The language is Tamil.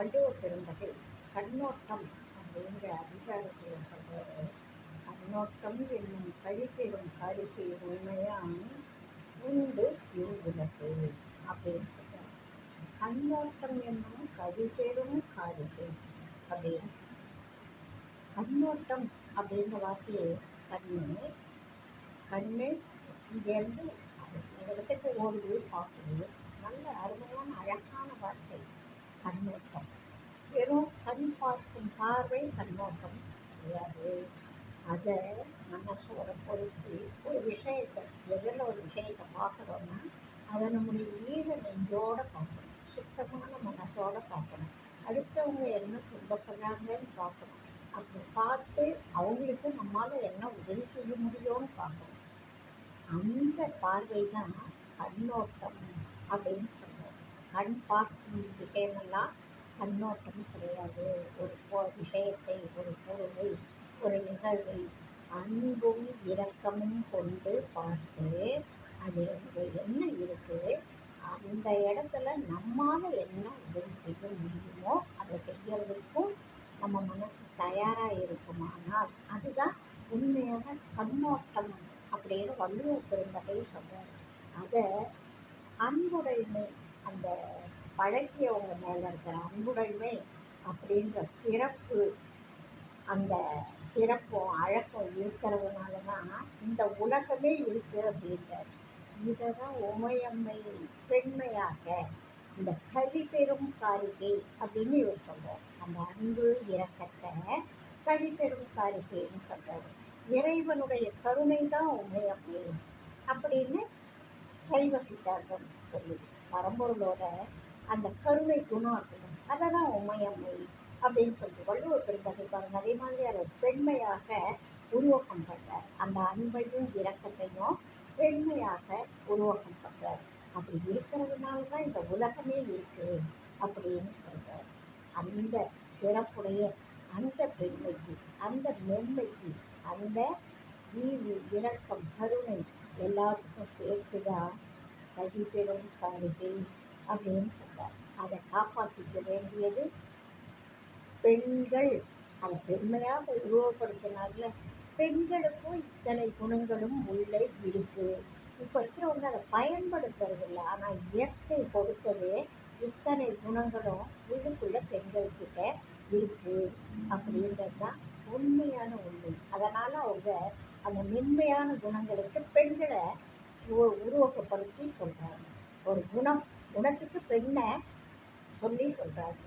வள்ளுவர் பெருந்தகை கண்ணோட்டம் அப்படிங்கிற அதிகாரத்தில் சொல்கிறது கண்ணோட்டம் என்னும் கழிப்பெறும் கருத்தை உண்மையான் உண்டு இவ்வுலகு அப்படின்னு சொல்கிறார் கண்ணோட்டம் என்னும் கழிப்பெறும் காரிகை அப்படின்னு கண்ணோட்டம் அப்படின்ற வார்த்தையை கண்ணு கண்ணு இங்கேருந்து இந்த இடத்துக்கு ஓடுது பார்க்குது. நல்ல அருமையான அழகான வார்த்தை. கண்ணோட்டம் வெறும் கண் பார்க்கும் பார்வை கண்ணோட்டம் கிடையாது. அதை மனசோட பொருத்தி ஒரு விஷயத்தை எதில் ஒரு விஷயத்தை பார்க்குறோன்னா அதை நம்முடைய ஈர நெஞ்சோட பார்க்கணும். சுத்தமான மனசோட பார்க்கணும். அடுத்தவங்க என்ன துன்பப்படுறாங்கன்னு பார்க்கணும். அப்படி பார்த்து அவங்களுக்கு நம்மால் என்ன உதவி செய்ய முடியும்னு பார்க்கணும். அந்த பார்வை தான் கண்ணோட்டம் அப்படின்னு சொல்லுவோம் கண் பார்க்கும் விஷயமெல்லாம் கண்ணோட்டம் கிடையாது. ஒரு விஷயத்தை ஒரு பொருளை ஒரு நிகழ்வை அன்பும் இரக்கமும் கொண்டு பார்த்து அது என்ன இருக்குது அந்த இடத்துல நம்மால் என்ன உதவி செய்ய முடியுமோ அதை செய்யறதுக்கும் நம்ம மனசு தயாராக இருக்குமானால் அதுதான் உண்மையான கண்ணோட்டம் அப்படின்னு வள்ளுவர் பெருந்தகை சொல்கிறார் அதை அன்புடைமை அந்த பழகியவங்க மேலே இருக்கிற அன்புடைமை அப்படின்ற சிறப்பு அந்த சிறப்பும் அழக்கம் இருக்கிறதுனால தான் இந்த உலகமே இருக்குது அப்படின்றார். இதை தான் உமையம்மை பெண்மையாக இந்த கழிப்பெறும் காரிகை அப்படின்னு இவர் சொல்றார். அந்த அன்பு இறக்கத்தை கழிப்பெறும் காரிகைன்னு சொல்றாரு. இறைவனுடைய கருணை தான் உமையம்மை அப்படின்னு சைவ சித்தாந்தம் சொல்லுது. பரம்பொருளோட அந்த கருணை குணம் இருக்குது அதை தான் உமையம்மை அப்படின்னு சொல்லிட்டு வள்ளுவர் பெருந்தகை பாருங்க அதே மாதிரி அதை பெண்மையாக உருவாக்கம் பண்ணுறார் அந்த அன்பையும் இரக்கத்தையும் பெண்மையாக உருவாக்கம் பண்ணுறார் அப்படி இருக்கிறதுனால தான் இந்த உலகமே இருக்குது அப்படின்னு சொல்கிறார் அந்த சிறப்புடைய அந்த பெண்மைக்கு அந்த மென்மைக்கு அந்த ஈவு இரக்கம் கருணை எல்லாத்துக்கும் சேர்த்து தான் கழிப்பெறும் காரிகை அப்படின்னு சொல்கிறார் அதை காப்பாற்றிக்க வேண்டியது பெண்கள். அதை பெண்மையாக உருவப்படுத்தினால பெண்களுக்கும் இத்தனை குணங்களும் உள்ளே இருக்குது இப்போ இருக்கிறவங்க அதை பயன்படுத்துறது இல்லை ஆனால் இயற்கை கொடுத்ததே இத்தனை குணங்களும் உள்ளுக்குள்ள பெண்கள்கிட்ட இருக்கு அப்படின்றது தான் உண்மையான உண்மை. அதனால் அவங்க அந்த மென்மையான குணங்களுக்கு பெண்களை உருவகப்படுத்தி சொல்கிறாங்க ஒரு குணம் குணத்துக்கு பெண்ணை சொல்லி சொல்கிறாங்க